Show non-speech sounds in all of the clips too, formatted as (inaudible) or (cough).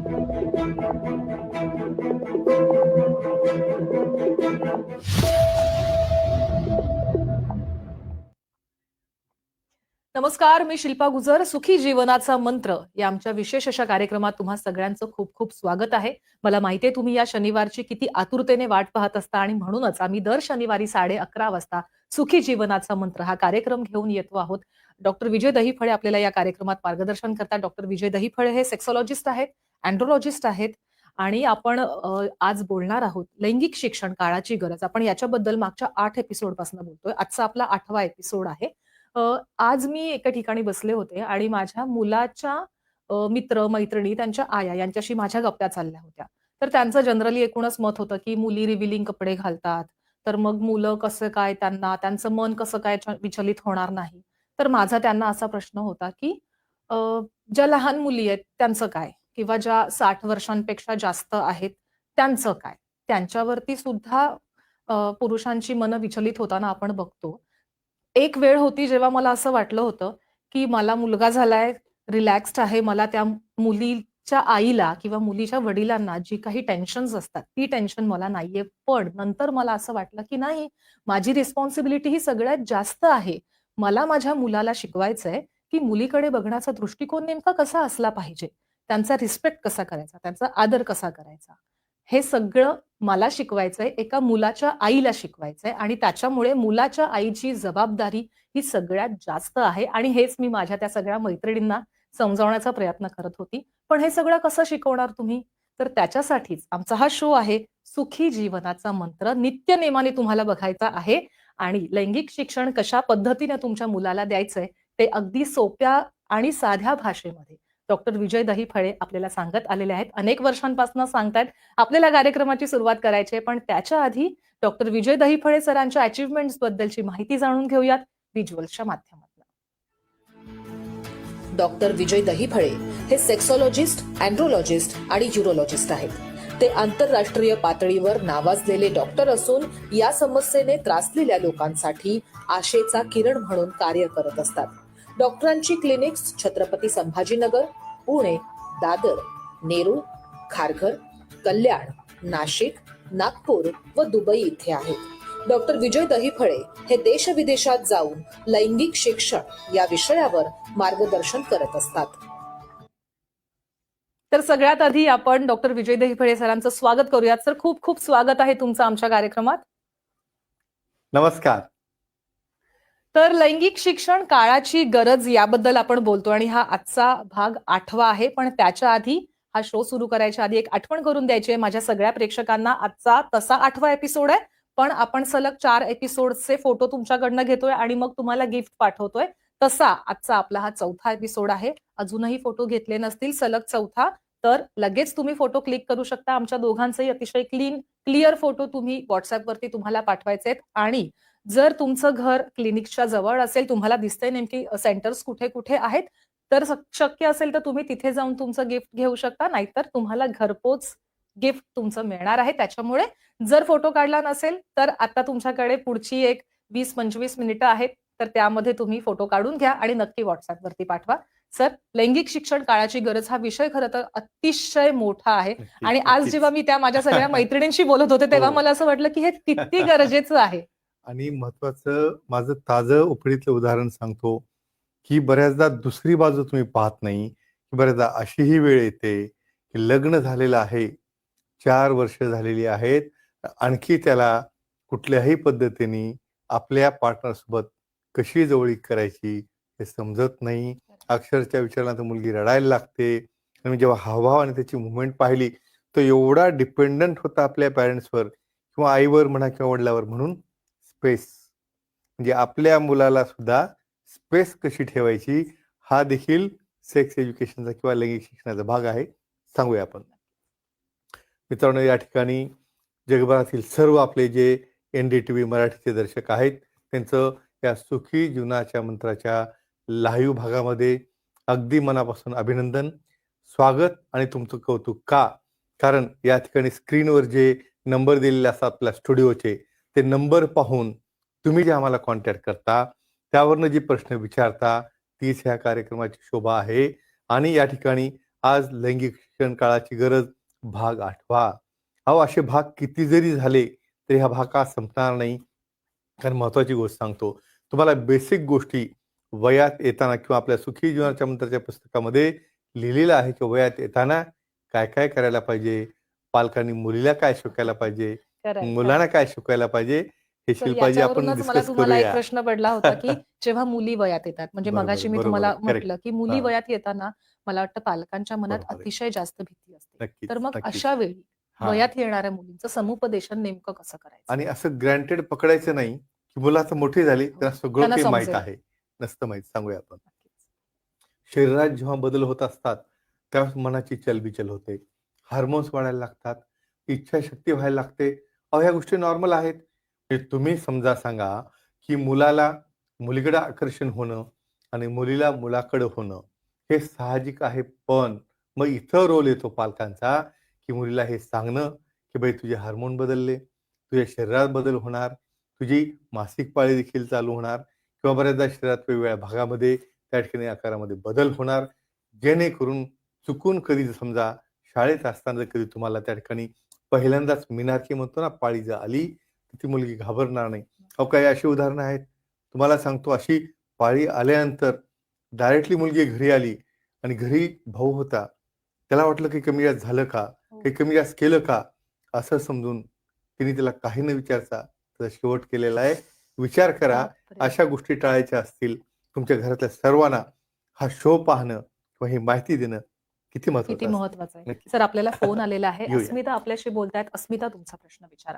नमस्कार मी शिल्पा गुजर. सुखी जीवनाचा मंत्र. या आमच्या विशेष अशा कार्यक्रमात तुम्हा सगळ्यांचं खूप खूप स्वागत आहे. मला माहिती आहे तुम्ही या शनिवारची किती आतुरतेने वाट पाहत असता आणि म्हणूनच आम्ही दर शनिवारी साडे अकरा वाजता सुखी जीवनाचा मंत्र हा कार्यक्रम घेऊन येतो आहोत. डॉक्टर विजय दहीफळे आपल्याला या कार्यक्रमात मार्गदर्शन करतात. डॉक्टर विजय दहीफळे हे सेक्सॉलॉजिस्ट आहेत. अँड्रोलॉजिस्ट आहेत आणि आपण आज बोलणार आहोत लैंगिक शिक्षण काळाची गरज. आपण याच्याबद्दल मागच्या आठ एपिसोडपासून बोलतोय. आजचा आपला आठवा एपिसोड आहे. आज मी एका ठिकाणी बसले होते आणि माझ्या मुलाच्या मित्र मैत्रिणी त्यांच्या आया यांच्याशी माझ्या गप्प्या चालल्या होत्या. तर त्यांचं जनरली एकूणच मत होतं की मुली रिव्हिलिंग कपडे घालतात. तर मग मुलं कसं काय त्यांना त्यांचं मन कसं काय विचलित होणार नाही? तर माझा त्यांना असा प्रश्न होता की ज्या लहान मुली आहेत त्यांचं काय? किंवा ज्या साठ वर्षांपेक्षा जास्त आहेत त्यांचं काय? त्यांच्यावरती सुद्धा पुरुषांची मन विचलित होताना आपण बघतो. एक वेळ होती जेव्हा मला असं वाटलं होतं की मला मुलगा झालाय रिलॅक्स्ड आहे मला त्या मुलीच्या आईला किंवा मुलीच्या वडिलांना जी काही टेन्शन्स असतात ती टेन्शन मला नाहीये. पण नंतर मला असं वाटलं की नाही माझी रिस्पॉन्सिबिलिटी ही सगळ्यात जास्त आहे. मला माझ्या मुलाला शिकवायचंय की मुलीकडे बघण्याचा दृष्टिकोन नेमका कसा असला पाहिजे? त्यांचा रिस्पेक्ट कसा करायचा? त्यांचा आदर कसा करायचा? हे सगळं मला शिकवायचंय एका मुलाच्या आईला शिकवायचंय आणि त्याच्यामुळे मुलाच्या आईची जबाबदारी ही सगळ्यात जास्त आहे आणि हेच मी माझ्या त्या सगळ्या मैत्रिणींना समजावण्याचा प्रयत्न करत होती. पण हे सगळं कसं शिकवणार तुम्ही? तर त्याच्यासाठीच आमचा हा शो आहे सुखी जीवनाचा मंत्र नित्य नेमाने तुम्हाला बघायचा आहे आणि लैंगिक शिक्षण कशा पद्धतीने तुमच्या मुलाला द्यायचंय ते अगदी सोप्या आणि साध्या भाषेमध्ये. डॉक्टर विजय दहीफळे आपल्याला सांगत आलेले आहेत. अनेक वर्षांपासून सांगतायत आपल्याला कार्यक्रमाची सुरुवात करायची आहे पण त्याच्या आधी डॉक्टर विजय दही फळे सरांच्या अचिव्हमेंट्स बद्दलची माहिती जाणून घेऊयात व्हिज्युअल्सच्या माध्यमातून. डॉक्टर विजय दहीफळे हे सेक्सॉलॉजिस्ट अँड्रोलॉजिस्ट आणि युरोलॉजिस्ट आहेत. ते आंतरराष्ट्रीय पातळीवर नावाजलेले डॉक्टर असून या समस्येने त्रासलेल्या लोकांसाठी आशेचा किरण म्हणून कार्य करत असतात. डॉक्टरांची क्लिनिक्स छत्रपती संभाजीनगर पुणे दादर नेरूळ खारघर कल्याण नाशिक नागपूर व दुबई इथे आहेत. डॉक्टर विजय दहीफळे हे देशविदेशात जाऊन लैंगिक शिक्षण या विषयावर मार्गदर्शन करत असतात. तर सगळ्यात आधी आपण डॉक्टर विजय दहीफळे सरांचं स्वागत करूयात. सर खूप खूप स्वागत आहे तुमचं आमच्या कार्यक्रमात. नमस्कार. तर लैंगिक शिक्षण काळाची गरज याबद्दल आपण बोलतो आणि हा आजचा भाग आठवा आहे. पण त्याच्या आधी हा शो सुरू करायच्या आधी एक आठवण करून द्यायची आहे. माझ्या सगळ्या प्रेक्षकांना आजचा तसा आठवा एपिसोड आहे. पण आपण सलग चार एपिसोडचे फोटो तुमच्याकडनं घेतोय आणि मग तुम्हाला गिफ्ट पाठवतोय. तसा आजचा आपला हा चौथा एपिसोड आहे. अजूनही फोटो घेतले नसतील सलग चौथा तर लगेच तुम्ही फोटो क्लिक करू शकता. आमच्या दोघांचेही अतिशय क्लीन क्लिअर फोटो तुम्ही व्हॉट्सअपवरती तुम्हाला पाठवायचे आहेत. आणि जर तुमचं घर क्लिनिकच्या जवळ असेल तुम्हाला दिसतंय नेमकी सेंटर्स कुठे कुठे आहेत तर शक्य असेल तर तुम्ही तिथे जाऊन तुमचं गिफ्ट घेऊ शकता नाहीतर तुम्हाला घरपोच गिफ्ट तुमचं मिळणार आहे त्याच्यामुळे जर फोटो काढला नसेल तर आता तुमच्याकडे पुढची एक वीस पंचवीस मिनिटं आहेत तर त्यामध्ये तुम्ही फोटो काढून घ्या आणि नक्की व्हॉट्सअपवरती पाठवा सर लैंगिक शिक्षण काळाची गरज हा विषय खरं तर अतिशय मोठा आहे आणि आज. जेव्हा मी त्या माझ्या सगळ्या (laughs) मैत्रिणींशी बोलत होते तेव्हा. मला असं वाटलं की हे किती गरजेचं आहे आणि महत्वाचं माझं ताजं उपडीतलं उदाहरण सांगतो की बऱ्याचदा दुसरी बाजू तुम्ही पाहत नाही की बऱ्याचदा अशीही वेळ येते की लग्न झालेलं आहे चार वर्ष झालेली आहेत आणखी त्याला कुठल्याही पद्धतीने आपल्या पार्टनर सोबत कशी जवळीक करायची हे समजत नाही. अक्षरच्या विचारानंतर मुलगी रडायला लागते. आणि जेव्हा हावभाव आणि त्याची मुवमेंट पाहिली तो एवढा डिपेंडंट होता आपल्या पॅरेंट्सवर किंवा आईवर म्हणा किंवा वडिलावर म्हणून स्पेस म्हणजे आपल्या मुलाला सुद्धा स्पेस कशी ठेवायची हा देखील सेक्स एज्युकेशनचा किंवा लैंगिक शिक्षणाचा भाग आहे. सांगूया आपण. मित्रांनो या ठिकाणी जगभरातील सर्व आपले जे एन डी टी व्ही मराठीचे दर्शक आहेत त्यांचं या सुखी जीवनाच्या मंत्राच्या लाईव्ह भागामध्ये अगदी मनापासून अभिनंदन स्वागत आणि तुमचं कौतुक का? कारण या ठिकाणी स्क्रीनवर जे नंबर दिलेले असतात आपल्या स्टुडिओचे ते नंबर पाहून तुम्ही जे आम्हाला कॉन्टॅक्ट करता त्यावरनं जी प्रश्न विचारता तीच ह्या कार्यक्रमाची शोभा आहे. आणि या ठिकाणी आज लैंगिक शिक्षण काळाची गरज भाग आठवा. अहो असे भाग किती जरी झाले तरी हा भाग का संपणार नाही? कारण महत्वाची गोष्ट सांगतो तुम्हाला बेसिक गोष्टी वयात येताना किंवा आपल्या सुखी जीवनाच्या मंत्राच्या पुस्तकामध्ये लिहिलेलं आहे की वयात येताना काय काय करायला पाहिजे? पालकांनी मुलीला काय शिकायला पाहिजे? खरंय, मुलांना काय शिकायला पाहिजे हे तर शिल्पाजी आपण याच्यावरूनच मला डिस्कस तुम्हाला एक करूया प्रश्न पडला होता की (laughs) जेव्हा मुली वयात येतात म्हणजे बरोबर, मगाशी मी बरोबर, तुम्हाला. म्हटलं की मुली हा. वयात येताना मला वाटतं पालकांच्या मनात बरोबर आहे. अतिशय जास्त भीती असते नक्कीच तर मग नक्कीच. अशा वेळी हा. वयात येणाऱ्या मुलींचं समुपदेशन नेमकं कसं करायचं आणि असं ग्रँटेड पकडायचं नाही की मुलं आता मोठी झाली त्यांना सगळं त्यांना काही माहीत समजेल. आहे नसतं माहीत सांगूया आपण नक्कीच. शरीरात जेव्हा बदल होत असतात त्यावेळेस मनाची चलबिचल होते हार्मोन्स वाढायला लागतात इच्छाशक्ती व्हायला लागते अहो ह्या गोष्टी नॉर्मल आहेत. तुम्ही समजा सांगा की मुलाला मुलीकडे आकर्षण होणं आणि मुलीला मुलाकडे होणं हे साहजिक आहे पण मग इथं रोल येतो पालकांचा की मुलीला हे सांगणं की बाई तुझे हार्मोन बदलले तुझ्या शरीरात बदल होणार तुझी मासिक पाळी देखील चालू होणार किंवा बऱ्याचदा शरीरात वेगवेगळ्या भागामध्ये त्या ठिकाणी आकारामध्ये बदल होणार. जेणेकरून चुकून कधी समजा शाळेत असताना कधी तुम्हाला त्या ठिकाणी पहिल्यांदाच मिनारकी म्हणतो ना पाळी जर आली तर ती मुलगी घाबरणार नाही. अहो काही अशी उदाहरणं आहेत. तुम्हाला सांगतो अशी पाळी आल्यानंतर डायरेक्टली मुलगी घरी आली आणि घरी भाऊ होता. त्याला वाटलं की कमी जास्त झालं का? हो. काही कमी जास्त केलं का? असं समजून तिने त्याला काही न विचारता त्याचा शेवट केलेला आहे. विचार करा. अशा गोष्टी टाळायच्या असतील तुमच्या घरातल्या सर्वांना हा शो पाहणं किंवा ही माहिती देणं किती किती महत्वाचं आहे. नक्की. सर आपल्याला फोन आलेला आहे. (laughs) येऊया. अस्मिता आपल्याशी बोलतायत. अस्मिता तुमचा प्रश्न विचारा.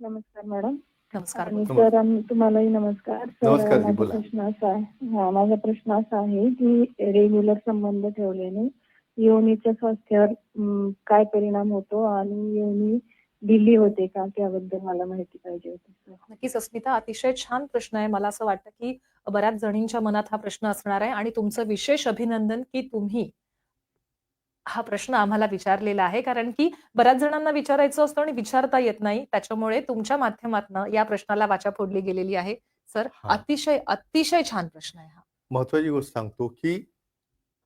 नमस्कार मॅडम. नमस्कार आणि नमस्कार. सर आम- तुम्हालाही नमस्कार. सर नमस्कार जी, माझा बोला. प्रश्न असा आहे. हा माझा प्रश्न असा आहे की रेग्युलर संबंध ठेवल्याने योनीच्या स्वास्थ्यावर काय परिणाम होतो आणि योनी ढिली होते का? त्याबद्दल मला माहिती पाहिजे होती सर. नक्कीच अस्मिता अतिशय छान प्रश्न आहे. मला असं वाटतं की बऱ्याच जणींच्या मनात हा प्रश्न असणार आहे आणि तुमचं विशेष अभिनंदन की तुम्ही हा प्रश्न आम्हाला विचारलेला आहे. कारण की बऱ्याच जणांना विचारायचं असतं आणि विचारता येत नाही. त्याच्यामुळे तुमच्या माध्यमातून या प्रश्नाला वाचा फोडली गेलेली आहे. सर हा. अतिशय अतिशय छान प्रश्न आहे हा. महत्वाची गोष्ट सांगतो की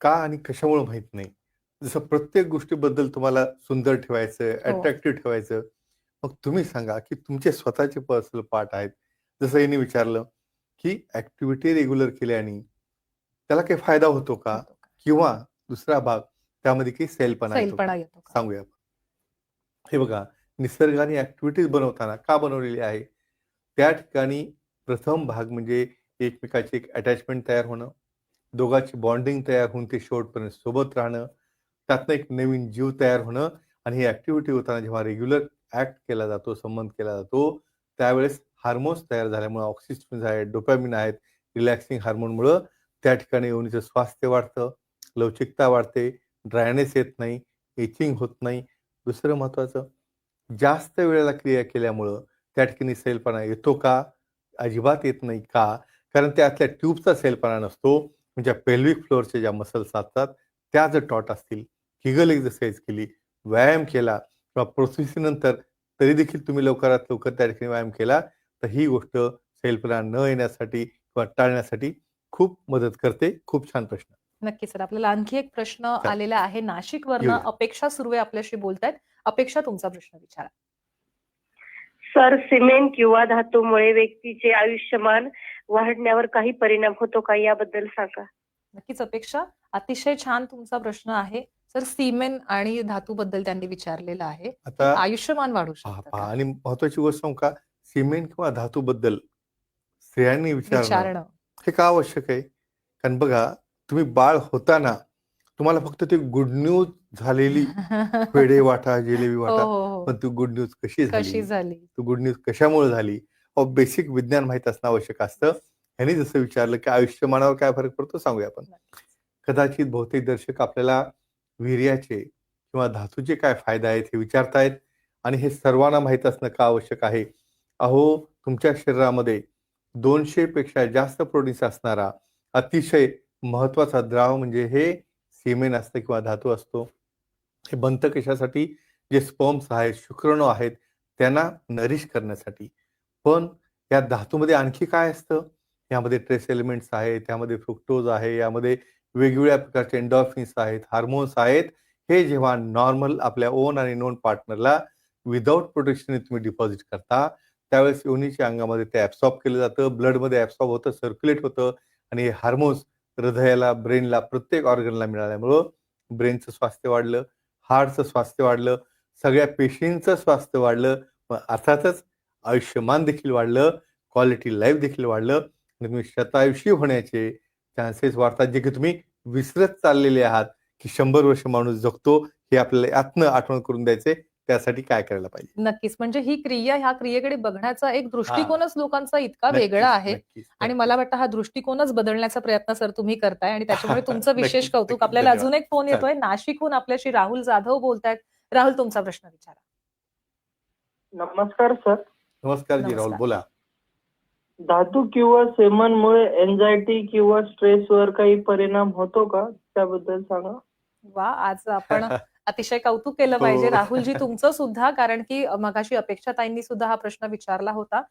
का आणि कशामुळे माहीत नाही. जसं प्रत्येक गोष्टीबद्दल तुम्हाला सुंदर ठेवायचं हो. अट्रॅक्टिव्ह ठेवायचं. मग तुम्ही सांगा की तुमचे स्वतःचे पर्सनल पार्ट आहेत. जसं यांनी विचारलं की ऍक्टिव्हिटी रेग्युलर केल्याने त्याला काही फायदा होतो का? किंवा दुसरा भाग त्यामध्ये काही सेलपणा येतो का? सैलपणा येतो का? सांगूया आपण. हे बघा निसर्गाने ऍक्टिव्हिटीज बनवताना का बनवलेली आहे त्या ठिकाणी प्रथम भाग म्हणजे एकमेकाची एक अटॅचमेंट तयार होणं दोघांची बॉन्डिंग तयार होऊन ते शेवटपर्यंत सोबत राहणं त्यातनं एक नवीन जीव तयार होणं आणि ही ऍक्टिव्हिटी होताना जेव्हा रेग्युलर ऍक्ट केला जातो संबंध केला जातो त्यावेळेस हार्मोन्स तयार झाल्यामुळे ऑक्सिस्टोन आहेत डोपॅमिन आहेत रिलॅक्सिंग हार्मोनमुळं त्या ठिकाणी योनीचं स्वास्थ्य वाढतं लवचिकता वाढते ड्रायनेस येत नाही इचिंग होत नाही. दुसरं महत्वाचं जास्त वेळेला क्रिया केल्यामुळं त्या ठिकाणी सैलपणा येतो का? अजिबात येत नाही का? कारण त्यातल्या ट्यूबचा सैलपणा नसतो. म्हणजे पेल्विक फ्लोअरच्या ज्या मसल्स असतात त्या जर टॉट असतील किगल एक्झरसाईज केली व्यायाम केला किंवा प्रोसेसिनंतर तरी देखील तुम्ही लवकरात लवकर त्या ठिकाणी व्यायाम केला तर ही गोष्ट सैलपणा न येण्यासाठी किंवा टाळण्यासाठी खूप मदत करते. खूप छान प्रश्न. नक्की सर. आपल्याला आणखी एक प्रश्न. आलेला आहे. नाशिक वरनं. अपेक्षा सुर्वे आपल्याशी बोलतायत. अपेक्षा तुमचा प्रश्न विचारा. सर सिमेंट किंवा धातूमुळे व्यक्तीचे आयुष्यमान वाढण्यावर काही परिणाम होतो का? याबद्दल सांगा. नक्कीच अपेक्षा. अतिशय छान तुमचा प्रश्न आहे. सर सिमेंट आणि धातू बद्दल त्यांनी विचारलेलं आहे. आता आयुष्यमान वाढू शकतं? आणि महत्वाची गोष्ट सांगू का? सिमेंट किंवा धातू बद्दल स्त्रियांनी विचारणं. हे का आवश्यक आहे? कारण बघा तुम्ही बाळ होताना तुम्हाला फक्त ती गुड न्यूज झालेली पेढे वाटा जिलेबी हो वाटा हो हो पण ती गुड न्यूज कशी कशी झाली? झाली ती गुड न्यूज कशामुळे झाली? अहो बेसिक विज्ञान माहीत असणं आवश्यक असतं. ह्यांनी जसं विचारलं की आयुष्यमानावर काय फरक पडतो सांगूया आपण. कदाचित बहुतेक दर्शक आपल्याला वीर्याचे किंवा धातूचे काय फायदे आहेत हे विचारतायत आणि हे सर्वांना माहीत असणं का आवश्यक आहे? अहो तुमच्या शरीरामध्ये दोनशे पेक्षा जास्त प्रोटीन्स असणारा अतिशय महत्त्वाचा द्राव म्हणजे हे सिमेंट असतं किंवा धातू असतो. हे बनतं कशासाठी? जे स्पर्म्स आहेत शुक्राणू आहेत त्यांना नरिश करण्यासाठी. पण या धातूमध्ये आणखी काय असतं? यामध्ये ट्रेस एलिमेंट्स आहेत त्यामध्ये फ्रुक्टोज आहे यामध्ये वेगवेगळ्या प्रकारचे एन्डॉर्फिन्स आहेत हार्मोन्स आहेत. हे जेव्हा नॉर्मल आपल्या ओन आणि नोन पार्टनरला विदाऊट प्रोटेक्शन तुम्ही डिपॉझिट करता त्यावेळेस योनीच्या अंगामध्ये ते ॲब्सॉर्ब केलं जातं ब्लडमध्ये ऍब्सॉर्ब होतं सर्क्युलेट होतं आणि हे हार्मोन्स हृदयाला ब्रेनला प्रत्येक ऑर्गनला मिळाल्यामुळं ब्रेनचं स्वास्थ्य वाढलं हार्टचं स्वास्थ्य वाढलं सगळ्या पेशींचं स्वास्थ्य वाढलं मग अर्थातच आयुष्यमान देखील वाढलं क्वालिटी लाईफ देखील वाढलं आणि तुम्ही शतायुषी होण्याचे चान्सेस वाढतात जे की तुम्ही विसरत चाललेले आहात की शंभर वर्ष माणूस जगतो हे आपल्याला आत्म आठवण करून द्यायचे त्यासाठी काय करायला पाहिजे? नक्कीच. म्हणजे ही क्रिया ह्या क्रियेकडे बघण्याचा एक दृष्टिकोनच लोकांचा इतका वेगळा आहे आणि. मला वाटतं हा दृष्टिकोनच बदलण्याचा प्रयत्न सर तुम्ही करताय आणि त्याच्यामुळे (laughs) तुमचं विशेष कौतुक. आपल्याला. अजून एक फोन येतोय. नाशिकहून आपल्याशी राहुल जाधव बोलतायत. राहुल तुमचा प्रश्न विचारा. नमस्कार सर. नमस्कार जी राहुल. बोला. धातू किंवा सेमनमुळे एन्झायटी किंवा स्ट्रेसवर काही परिणाम होतो का? त्याबद्दल सांगा. वा आज आपण (laughs) अतिशय कौतुक केलं पाहिजे. हो. राहुलजी तुमचं सुद्धा कारण की मगाशी अपेक्षा ताईंनी सुद्धा हा प्रश्न विचारला होता.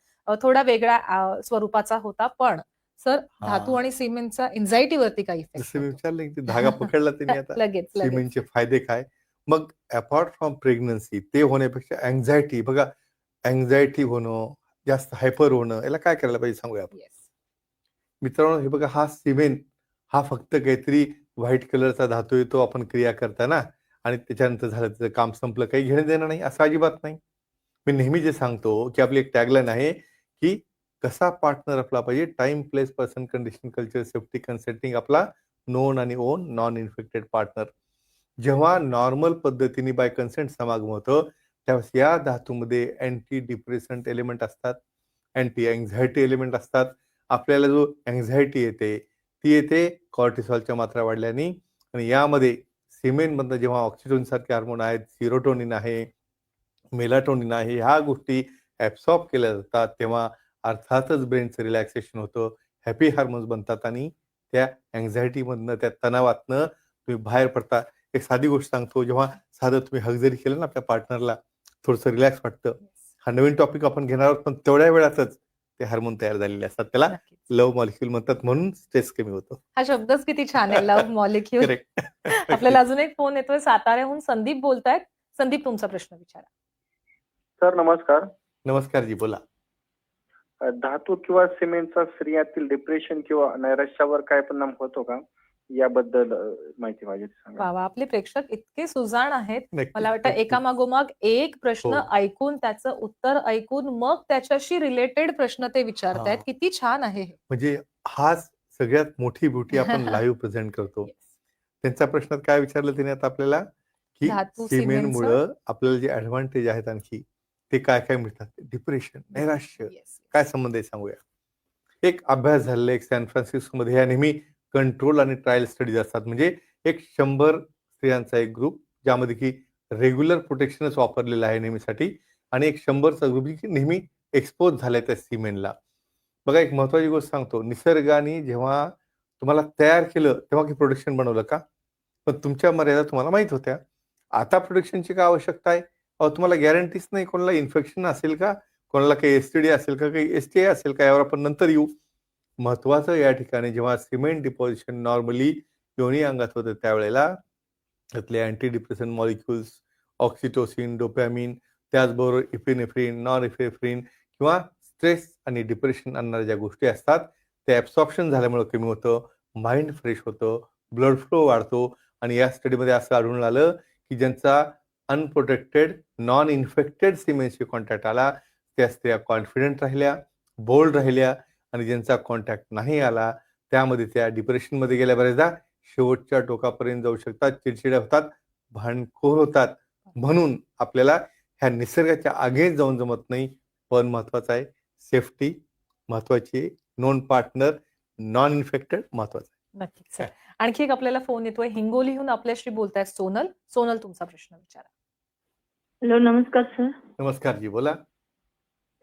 थोडा वेगळ्या स्वरूपाचा होता पण सर. धातू आणि सिमेंटचा एन्झायटी वरती काही विचारलं की धागा पकडला त्यांनी आता. (laughs) लगेच सिमेंटचे फायदे काय? मग अपार्ट फ्रॉम प्रेग्नन्सी ते होण्यापेक्षा अँझायटी बघा अँझायटी होणं जास्त हायपर होणं याला काय करायला पाहिजे सांगूया आपण. मित्रांनो हे बघा हा सिमेंट हा फक्त काहीतरी व्हाईट कलरचा धातू येतो आपण क्रिया करताना आणि त्याच्यानंतर झालं त्याचं काम संपलं काही घेणं देणं नाही असं अजिबात नाही. मी नेहमी जे सांगतो की आपली एक टॅगलाईन आहे की कसा पार्टनर आपला पाहिजे time place person condition culture safety consulting आपला नोन आणि ओन नॉन इन्फेक्टेड पार्टनर जेव्हा नॉर्मल पद्धतीने बाय कन्सेंट समागम होतं त्यावेळेस या धातूमध्ये अँटी डिप्रेसंट एलिमेंट असतात अँटी अँझायटी एलिमेंट असतात. आपल्याला जो अँझायटी येते ती येते कॉर्टिसॉलच्या मात्रा वाढल्याने. आणि यामध्ये सिमेंटमधनं जेव्हा ऑक्सिटोन सारखे हार्मोन आहेत सिरोटोनिन आहे मेलाटोनिन आहे ह्या गोष्टी ऍब्सॉर्ब केल्या जातात तेव्हा अर्थातच ब्रेनचं रिलॅक्सेशन होतं हॅपी हार्मोन्स बनतात आणि त्या अँझायटीमधनं त्या तणावातनं तुम्ही बाहेर पडता. एक साधी गोष्ट सांगतो जेव्हा साधं तुम्ही हक जरी केलं ना आपल्या पार्टनरला थोडंसं रिलॅक्स वाटतं. हा नवीन टॉपिक आपण घेणार आहोत पण तेवढ्या वेळातच ते हार्मोन तयार झालेले असतात. त्याला. लव्ह मॉलिक्युल म्हणतात म्हणून स्ट्रेस कमी होतो. हा शब्दच किती छान आहे लव्ह मॉलिक्युल (laughs) (laughs) आपल्याला अजून एक फोन येतोय साताऱ्याहून संदीप बोलतायत. संदीप तुमचा प्रश्न विचारा. सर नमस्कार. नमस्कार जी बोला. धातू किंवा सिमेंटचा स्त्रियातील डिप्रेशन किंवा नैराश्यावर काय परिणाम होतो का? याबद्दल माहिती पाहिजे सांगा बाबा आपले प्रेक्षक इतके सुजाण आहेत मला वाटतं. एकामागोमाग एक प्रश्न हो. ऐकून त्याचं उत्तर ऐकून मग त्याच्याशी रिलेटेड प्रश्न ते विचारतायत हा. किती छान आहे हे. म्हणजे हाच सगळ्यात मोठी ब्युटी आपण (laughs) लाईव्ह प्रेझेंट करतो. त्यांच्या प्रश्नात काय विचारलं त्याने आता आपल्याला की धातू, सिमेंटमुळं आपल्याला जे ऍडव्हान्टेज आहेत आणखी ते काय काय मिळतात डिप्रेशन नैराश्य Yes. काय संबंध आहे सांगूया एक अभ्यास झालेला एक सॅन फ्रान्सिस्को मध्ये ह्या नेहमी कंट्रोल आणि ट्रायल स्टडीज असतात. म्हणजे एक शंभर स्त्रियांचा एक ग्रुप ज्यामध्ये की रेग्युलर प्रोटेक्शनच वापरलेलं आहे नेहमीसाठी आणि एक शंभरचा ग्रुप की नेहमी एक्सपोज झालाय त्या सिमेंटला बघा एक महत्वाची गोष्ट सांगतो. निसर्गाने जेव्हा तुम्हाला तयार केलं तेव्हा की प्रोटेक्शन बनवलं का? पण तुमच्या मर्यादा तुम्हाला माहीत होत्या. आता प्रोडक्शनची काय आवश्यकता आहे? अहो तुम्हाला गॅरंटीच नाही कोणाला इन्फेक्शन असेल का? कोणाला काही एसटीडी असेल का? काही एस टी असेल का? यावर आपण नंतर येऊ. महत्वाचं या ठिकाणी जेव्हा सिमेंट डिपॉझिशन नॉर्मली योनी अंगात होतं त्यावेळेला त्यातले anti depression molecules oxytocin dopamine त्याचबरोबर इफिनेफ्रिन नॉन इफेफ्रिन किंवा स्ट्रेस आणि डिप्रेशन आणणाऱ्या ज्या गोष्टी असतात त्या ॲब्सॉर्प्शन झाल्यामुळे कमी होतं माइंड फ्रेश होतं ब्लड फ्लो वाढतो आणि या स्टडीमध्ये असं आढळून आलं की ज्यांचा अनप्रोटेक्टेड नॉन इन्फेक्टेड सिमेंटशी कॉन्टॅक्ट आला त्या स्त्रिया कॉन्फिडंट राहिल्या बोल्ड राहिल्या आणि ज्यांचा कॉन्टॅक्ट नाही आला त्यामध्ये त्या डिप्रेशनमध्ये गेल्या बऱ्याचदा शेवटच्या टोकापर्यंत जाऊ शकतात चिडचिड्या होतात भांडखोर होतात. म्हणून आपल्याला ह्या निसर्गाच्या आगेच जाऊन जमत नाही. पण महत्वाचं आहे सेफ्टी महत्वाची नॉन पार्टनर नॉन इन्फेक्टेड महत्वाचं आहे. नक्कीच सर. आणखी एक आपल्याला फोन येतोय. हिंगोलीहून आपल्याशी बोलतायत सोनल. सोनल तुमचा प्रश्न विचारा. हॅलो नमस्कार सर. नमस्कार जी बोला.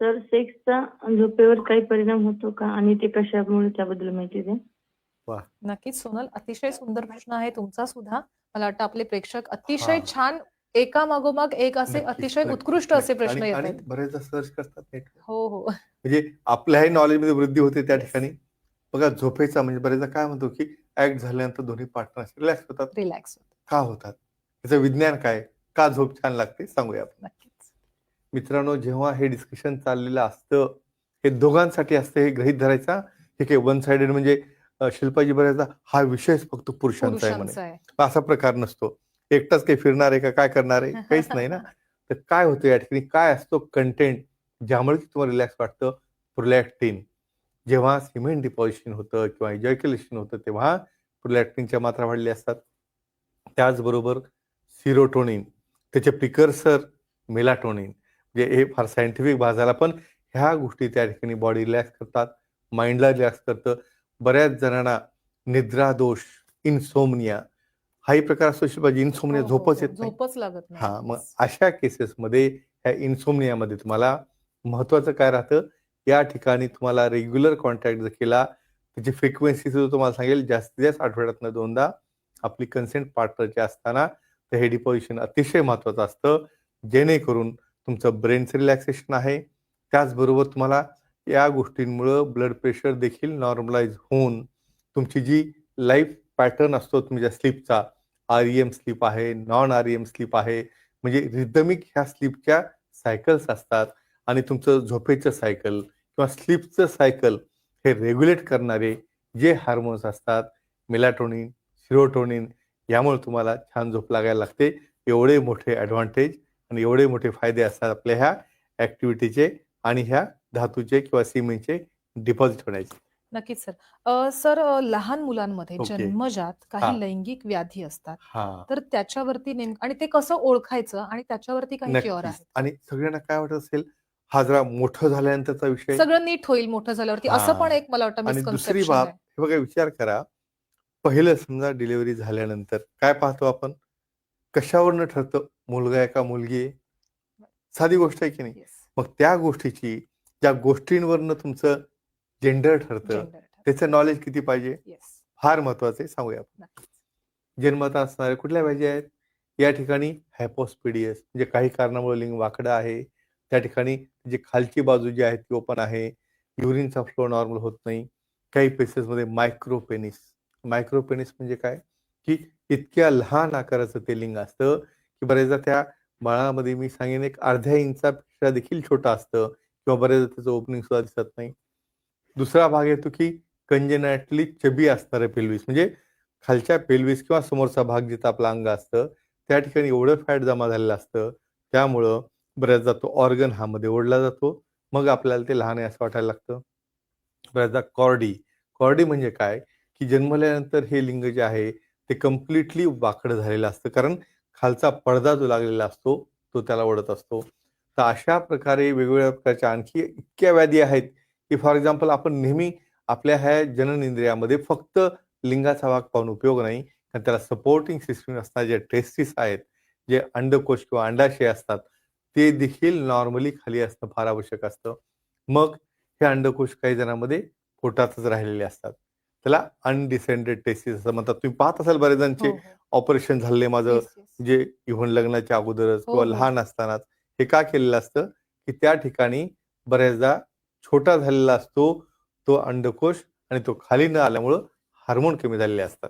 सर सेक्सचा झोपेवर काही परिणाम होतो का? आणि ते कशामुळे त्याबद्दल माहिती द्या. नक्कीच सोनल. अतिशय सुंदर प्रश्न आहे तुमचा सुद्धा. मला वाटतं आपले प्रेक्षक अतिशय हा. छान एका मागोमाग एक असे नक्कीच, अतिशय नक्कीच, उत्कृष्ट असे नक्कीच. प्रश्न आणि- बरेचदा सर्च करतात हो हो. म्हणजे आपल्याही नॉलेजमध्ये वृद्धी होते त्या. ठिकाणी. बघा झोपेचा म्हणजे बरेचदा काय म्हणतो की ऍक्ट झाल्यानंतर दोन्ही पार्टनर्स रिलॅक्स होतात. रिलॅक्स का होतात? त्याचं विज्ञान काय? का झोप छान लागते? सांगूया आपण. नक्कीच. मित्रांनो जेव्हा हे डिस्कशन चाललेलं असतं हे दोघांसाठी असतं हे गृहित धरायचा हे काही वन साइडेड म्हणजे शिल्पाजी बऱ्याचदा हा विषयच फक्त पुरुषांचा आहे म्हणे. असा प्रकार नसतो. एकटाच काही फिरणार आहे का काय करणार आहे काहीच नाही ना. (laughs) तर काय होतं या ठिकाणी? काय असतो कंटेंट ज्यामुळे की तुम्हाला रिलॅक्स वाटतं? प्रोलॅक्टिन जेव्हा सिमेंट डिपॉझिशन होतं किंवा इजॅक्युलेशन होतं तेव्हा प्रोलॅक्टिनच्या मात्रा वाढल्या असतात. त्याचबरोबर सिरोटोनिन त्याचे प्रिकर्सर मेलाटोनिन म्हणजे हे फार सायंटिफिक भाजाला पण ह्या गोष्टी त्या ठिकाणी बॉडी रिलॅक्स करतात माइंडला रिलॅक्स करतं. बऱ्याच जणांना निद्रा दोष इन्सोमनिया हाही प्रकार असतो शिल्पाजी इन्सोमनिया झोपच हो. येत नाही. झोपच लागत नाही. हा मग अशा केसेसमध्ये ह्या इन्सोमनियामध्ये तुम्हाला महत्वाचं काय राहतं? या ठिकाणी तुम्हाला रेग्युलर कॉन्टॅक्ट जर केला त्याची फ्रिक्वेन्सी सुद्धा तुम्हाला सांगेल. जास्तीत जास्त आठवड्यातनं दोनदा आपली कन्सेंट पार्टनरची असताना तर हे डिपॉझिशन अतिशय महत्वाचं असतं. जेणेकरून तुमचं ब्रेनचं रिलॅक्सेशन आहे. त्याचबरोबर तुम्हाला या गोष्टींमुळं ब्लड प्रेशर देखील नॉर्मलाइज होऊन तुमची जी लाईफ पॅटर्न असतो तुमच्या स्लीपचा आर एम स्लीप आहे नॉन आर एम स्लीप आहे म्हणजे रिदमिक ह्या स्लीपच्या सायकल्स असतात. आणि तुमचं झोपेचं सायकल किंवा स्लीपचं सायकल हे रेग्युलेट करणारे जे हार्मोन्स असतात मेलाटोनिन सिरोटोनिन यामुळे तुम्हाला छान झोप लागायला लागते. एवढे मोठे ॲडव्हान्टेज आणि एवढे मोठे फायदे असतात आपल्या ह्या ॲक्टिव्हिटीचे आणि ह्या धातूचे किंवा सिमेंटचे डिपॉझिट होण्याचे. नक्कीच सर सर लहान मुलांमध्ये ओके. जन्मजात. काही लैंगिक व्याधी असतात. तर त्याच्यावरती नेम आणि ते कसं ओळखायचं आणि त्याच्यावरती काही क्युअर आहे आणि सगळ्यांना काय वाटत असेल हा जरा मोठं झाल्यानंतरचा विषय? सगळं नीट होईल मोठं झाल्यावरती. असं. पण एक मला वाटतं दुसरी बाब हे बघा विचार करा. पहिलं समजा डिलिव्हरी झाल्यानंतर काय पाहतो आपण? कशावरनं ठरतं? मुलगा आहे का मुलगी आहे? साधी गोष्ट आहे की नाही? Yes. मग त्या गोष्टीची ज्या गोष्टींवरनं तुमचं जेंडर ठरतं Gender. त्याचं नॉलेज किती पाहिजे? Yes. फार महत्वाचं आहे सांगूया आपण. नक्कीच. जन्मत असणारे कुठल्या व्याधी आहेत? या ठिकाणी हायपोस्पिडियस म्हणजे काही कारणामुळे लिंग वाकडं आहे. त्या ठिकाणी जी खालची बाजू जी आहे ती ओपन आहे. युरिनचा फ्लो नॉर्मल होत नाही. काही पेसेसमध्ये मायक्रोपेनिस मायक्रोपेनिस म्हणजे काय? की इतक्या लहान आकाराचं ते लिंग असतं की बरेचदा त्या बाळामध्ये मी सांगेन एक अर्ध्या इंचापेक्षा देखील छोटं असतं किंवा बरेचदा त्याचं ओपनिंग सुद्धा दिसत नाही. दुसरा भाग येतो की कंजेनॅटली चबी असणारे पेल्विस म्हणजे खालच्या पेल्विस किंवा समोरचा भाग जिथं आपलं अंग असतं त्या ठिकाणी एवढं फॅट जमा झालेलं असतं. त्यामुळं बऱ्याचदा तो ऑर्गन हा मध्ये ओढला जातो. मग आपल्याला ते लहान आहे असं वाटायला लागतं. बऱ्याचदा कॉर्डी कॉर्डी म्हणजे काय? की जन्मल्यानंतर हे लिंग जे आहे ते कम्प्लिटली वाकडं झालेलं असतं. कारण खालचा पडदा जो लागलेला असतो तो त्याला ओढत असतो. तर अशा प्रकारे वेगवेगळ्या प्रकारच्या आणखी इतक्या व्याधी आहेत की फॉर एक्झाम्पल आपण नेहमी आपल्या ह्या जननेंद्रियामध्ये फक्त लिंगाचा भाग पाहून उपयोग नाही कारण त्याला सपोर्टिंग सिस्टम असणारे जे टेस्टिस आहेत जे अंडकोश किंवा अंडाशय असतात ते देखील नॉर्मली खाली असणं फार आवश्यक असतं. मग हे अंडकोश काही जणांमध्ये पोटातच राहिलेले असतात. त्याला अनडिसेंडेड टेस्टिस असं म्हणतात तुम्ही पाहत असाल बरेच जणांचे. ऑपरेशन झाले माझं. जे इव्हन लग्नाच्या अगोदरच हो, किंवा हो. लहान असतानाच हे का केलेलं असतं की त्या ठिकाणी बऱ्याचदा छोटा झालेला असतो तो अंडकोश आणि तो खाली न आल्यामुळं हार्मोन कमी झालेले असतात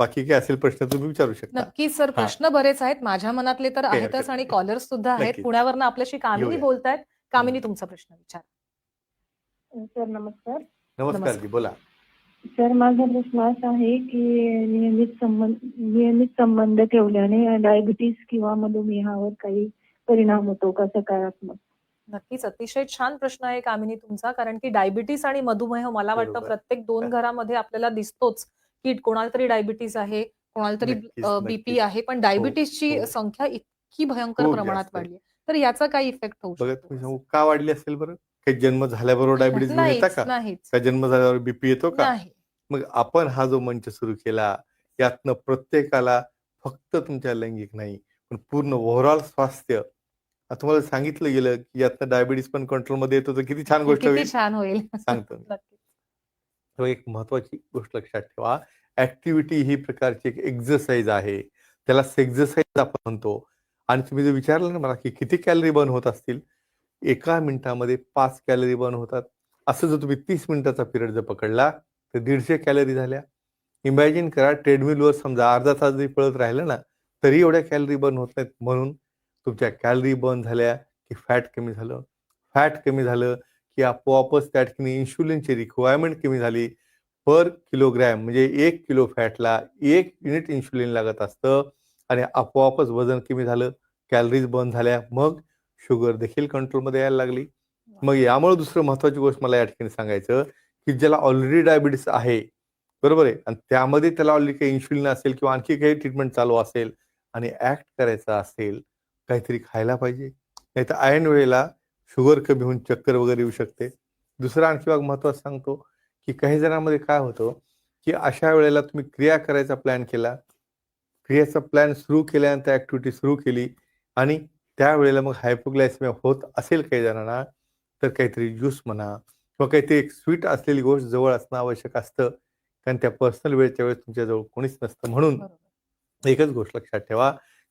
बाकी काय असेल प्रश्न तुम्ही विचारू शकता नक्कीच सर प्रश्न बरेच आहेत माझ्या मनातले तर आहेतच आणि नाही. कॉलर्स सुद्धा आहेत. पुण्यावरनं आपल्याशी कामिनी. बोलतायत कामिनी तुमचा प्रश्न विचार सर नमस्कार नमस्कार नमस्कार. जी बोला सर माझा प्रश्न असा आहे की नियमित संबंध नियमित संबंध ठेवल्याने डायबिटीस किंवा मधुमेहावर काही परिणाम होतो का सकारात्मक नक्कीच अतिशय छान प्रश्न आहे कामिनी तुमचा कारण की डायबिटीस आणि मधुमेह मला वाटतं बरोबर. प्रत्येक दोन घरामध्ये आपल्याला दिसतोच की कोणाला तरी डायबिटीस आहे कोणाला तरी नक्कीच, बीपी नक्कीच. आहे पण डायबिटीसची हो. संख्या इतकी भयंकर खूप प्रमाणात जास्त आहे. वाढली आहे. तर याचा काय इफेक्ट होऊ बघा तुम्ही शकतो सांगू का वाढली असेल बरं काही जन्म झाल्याबरोबर डायबिटीस येता नाहीच का? नाहीच. का जन्म झाल्यावर बीपी येतो का? नाही. मग आपण हा जो मंच सुरू केला यातनं प्रत्येकाला फक्त तुमच्या लैंगिक नाही पण पूर्ण ओव्हरऑल स्वास्थ्य. आता तुम्हाला सांगितलं गेलं की यातनं डायबिटीस पण कंट्रोलमध्ये येतो तर किती छान गोष्ट किती होईल. छान होईल. सांगतो मी. (laughs) नक्कीच. तेव्हा एक महत्वाची गोष्ट लक्षात ठेवा. ऍक्टिव्हिटी ही प्रकारची एक एक्झरसाइज आहे. त्याला एक्झरसाइज आपण म्हणतो. आणि तुम्ही जर विचारलं ना मला की किती कॅलरी बर्न होत असतील एका मिनिटामध्ये पाच कॅलरी बर्न होतात. असं जर तुम्ही तीस मिनिटाचा पिरियड जर पकडला तर दीडशे कॅलरी झाल्या. इमॅजिन करा ट्रेडमिलवर समजा अर्धा तास जरी पळत राहिलं ना तरी एवढ्या कॅलरी बर्न होत नाहीत. म्हणून तुमच्या कॅलरी बर्न झाल्या की फॅट कमी झालं. फॅट कमी झालं की आपोआपच त्या ठिकाणी इन्शुलिनची रिक्वायरमेंट कमी झाली. पर किलोग्रॅम म्हणजे एक किलो फॅटला एक युनिट इन्शुलिन लागत असतं आणि आपोआपच वजन कमी झालं. कॅलरीज बर्न झाल्या. मग शुगर देखील कंट्रोलमध्ये यायला लागली. मग यामुळे दुसरं महत्वाची गोष्ट मला या ठिकाणी सांगायचं की ज्याला ऑलरेडी डायबिटीस आहे बरोबर आहे? आणि त्यामध्ये त्याला ऑलरेडी काही इन्शुलिन असेल किंवा आणखी काही ट्रीटमेंट चालू असेल आणि ऍक्ट करायचं असेल काहीतरी खायला पाहिजे. नाही तर ऐन वेळेला शुगर कमी होऊन चक्कर वगैरे येऊ शकते. दुसरं आणखी भाग महत्वाचं सांगतो की काही जणांमध्ये काय होतं की अशा वेळेला तुम्ही क्रिया करायचा प्लॅन केला क्रियाचा प्लॅन सुरू केल्यानंतर ऍक्टिव्हिटी सुरू केली आणि त्यावेळेला मग हायपोग्लायसिमिया होत असेल काही जणांना तर काहीतरी ज्यूस म्हणा किंवा काहीतरी एक स्वीट असलेली गोष्ट जवळ असणं आवश्यक असतं. कारण त्या पर्सनल वेळच्या वेळेस तुमच्याजवळ कोणीच नसतं. म्हणून एकच गोष्ट लक्षात ठेवा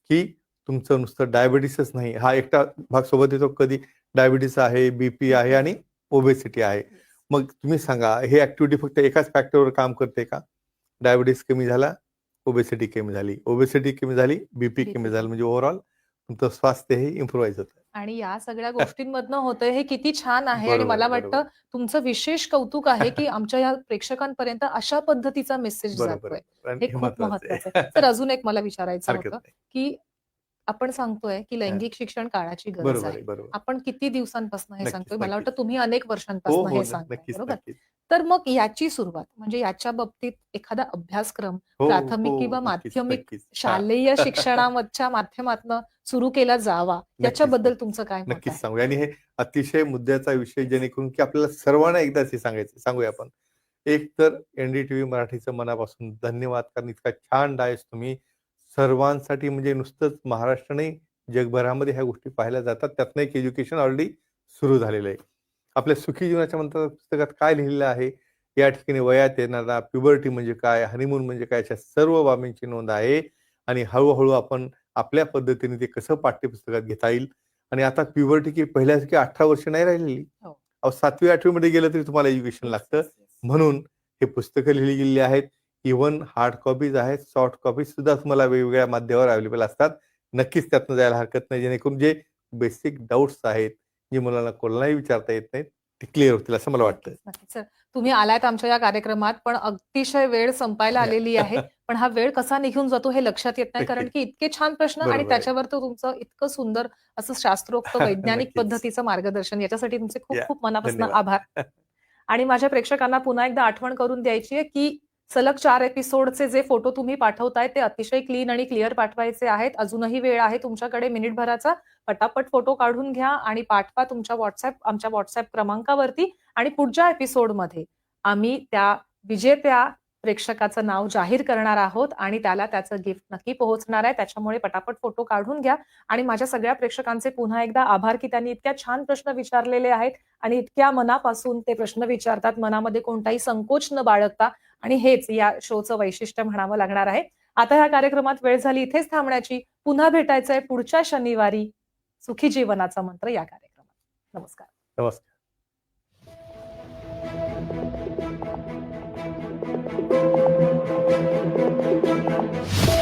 की तुमचं नुसतं डायबिटीसच नाही. हा एकटा भाग सोबत येतो. कधी डायबिटीस आहे बीपी आहे आणि ओबेसिटी आहे. मग तुम्ही सांगा हे ऍक्टिव्हिटी फक्त एकाच फॅक्टरवर काम करते का? डायबिटीस कमी झाला ओबेसिटी कमी झाली. ओबेसिटी कमी झाली बीपी कमी झालं. म्हणजे ओव्हरऑल तुमचं स्वास्थ्य हे इम्प्रुव्हाइज होतं. आणि या सगळ्या गोष्टींमधनं होतंय हे किती छान आहे आणि मला. वाटतं तुमचं विशेष कौतुक आहे की (laughs) आमच्या या प्रेक्षकांपर्यंत अशा पद्धतीचा मेसेज जातोय. हे खूप महत्वाचं आहे. तर अजून एक मला विचारायचं होतं की आपण सांगतोय की लैंगिक शिक्षण काळाची गरज आहे. आपण किती दिवसांपासून हे सांगतोय? मला. वाटतं तुम्ही अनेक हो वर्षांपासून हो हे न- सांगताय बरोबर? तर मग याची सुरुवात म्हणजे याच्या बाबतीत एखादा अभ्यासक्रम हो प्राथमिक हो किंवा माध्यमिक. शालेय शिक्षणाच्या माध्यमातून सुरू केला जावा याच्याबद्दल तुमचं काय नक्कीच सांगूया आणि हे अतिशय मुद्द्याचा विषय जेणेकरून की आपल्याला सर्वांना एकदाच हे सांगायचं सांगूया आपण. एक तर एनडीटीव्ही मराठीचं मनापासून धन्यवाद कारण इतका छान डायस तुम्ही सर्वांसाठी म्हणजे नुसतंच महाराष्ट्र नाही जगभरामध्ये ह्या गोष्टी पाहिल्या जातात. त्यातनं एक एज्युकेशन ऑलरेडी सुरू झालेलं आहे. आपल्या सुखी जीवनाच्या मंत्र पुस्तकात काय लिहिलेलं आहे? या ठिकाणी वयात येणारा प्युबर्टी म्हणजे काय? हनीमून म्हणजे काय? अशा सर्व बाबींची नोंद आहे. आणि हळूहळू आपण आपल्या पद्धतीने ते कसं पाठ्यपुस्तकात घेता येईल? आणि आता प्युबर्टी की पहिल्यासारखी अठरा वर्ष नाही राहिलेली? हो. अहो सातवी आठवी मध्ये गेलं तरी तुम्हाला एज्युकेशन लागतं. म्हणून हे पुस्तकं लिहिली गेलेली आहेत. इव्हन हार्ड कॉपीज आहेत. सॉफ्ट कॉपीज सुद्धा तुम्हाला वेगवेगळ्या माध्यमावर अवेलेबल असतात. नक्कीच त्यातनं जायला हरकत नाही. जेणेकरून जे बेसिक डाऊट्स आहेत जे मुलांना कोणालाही विचारता येत नाहीत ते क्लिअर होतील असं मला वाटतं नक्कीच. सर तुम्ही आलायत आमच्या या कार्यक्रमात पण अतिशय वेळ संपायला (laughs) आलेली आहे पण हा वेळ कसा निघून जातो हे लक्षात येत नाही कारण की इतके छान प्रश्न आणि. त्याच्यावर तो तुमचं इतकं सुंदर असं शास्त्रोक्त (laughs) वैज्ञानिक. पद्धतीचं मार्गदर्शन याच्यासाठी तुमचे खूप खूप मनापासून. आभार आणि माझ्या प्रेक्षकांना पुन्हा एकदा आठवण करून द्यायची आहे की सलग चार एपिसोडचे जे फोटो तुम्ही पाठवताय ते अतिशय क्लीन आणि क्लिअर पाठवायचे आहेत. अजूनही वेळ आहे तुमच्याकडे. मिनिटभराचा पटापट फोटो काढून घ्या आणि पाठवा तुमच्या व्हॉट्सअप आमच्या व्हॉट्सअप क्रमांकावरती. आणि पुढच्या एपिसोडमध्ये आम्ही त्या विजेत्या प्रेक्षकाचं नाव जाहीर करणार आहोत आणि त्याला त्याचं गिफ्ट नक्की पोहोचणार आहे. त्याच्यामुळे पटापट फोटो काढून घ्या. आणि माझ्या सगळ्या प्रेक्षकांचे पुन्हा एकदा आभार की त्यांनी इतक्या छान प्रश्न विचारलेले आहेत आणि इतक्या मनापासून ते प्रश्न विचारतात. मनामध्ये कोणताही संकोच न बाळगता आणि हेच या शोचं वैशिष्ट्य म्हणावं लागणार आहे. आता या कार्यक्रमात वेळ झाली इथेच थांबण्याची. पुन्हा भेटायचंय पुढच्या शनिवारी. सुखी जीवनाचा मंत्र या कार्यक्रमात. नमस्कार. नमस्कार. Thank you.